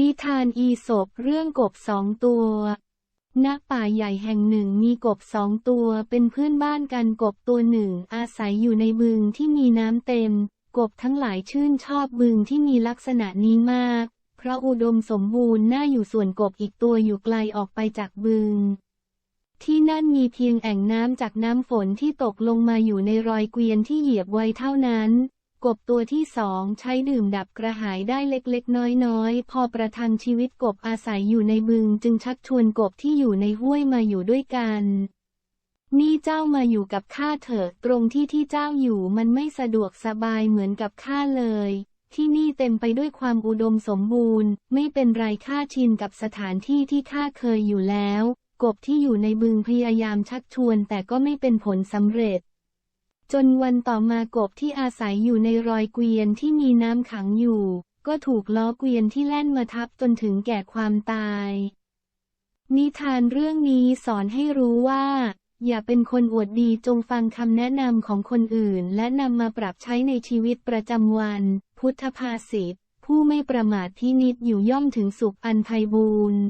นิทานอีสปเรื่องกบสองตัวณป่าใหญ่แห่งหนึ่งมีกบสองตัวเป็นเพื่อนบ้านกันกบตัวหนึ่งอาศัยอยู่ในบึงที่มีน้ำเต็ม กบทั้งหลายชื่นชอบบึงที่มีลักษณะนี้มาก เพราะอุดมสมบูรณ์น่าอยู่ส่วนกบอีกตัวอยู่ไกลออกไปจากบึง ที่นั่นมีเพียงแอ่งน้ำจากน้ำฝนที่ตกลงมาอยู่ในรอยเกวียนที่เหยียบไว้เท่านั้น กบตัวที่สองใช้ดื่มดับกระหายได้เล็กๆ น้อยๆ พอประทังชีวิตกบอาศัยอยู่ในบึงจึงชักชวนกบที่อยู่ในห้วยมาอยู่ด้วยกัน นี่เจ้ามาอยู่กับข้าเถอะตรงที่ที่เจ้าอยู่มันไม่สะดวกสบายเหมือนกับข้าเลย ที่นี่เต็มไปด้วยความอุดมสมบูรณ์ ไม่เป็นไรข้าชินกับสถานที่ที่ข้าเคยอยู่แล้ว กบที่อยู่ในบึงพยายามชักชวนแต่ก็ไม่เป็นผลสำเร็จ จนวันต่อมากบที่อาศัยอยู่ในรอยเกวียนที่มีน้ำขังอยู่ ก็ถูกล้อเกวียนที่แล่นมาทับจนถึงแก่ความตาย นิทานเรื่องนี้สอนให้รู้ว่า อย่าเป็นคนอวดดีจงฟังคำแนะนำของคนอื่น และนำมาปรับใช้ในชีวิตประจำวัน พุทธภาษิตผู้ไม่ประมาทที่นิดอยู่ย่อมถึงสุขอันไพบูรณ์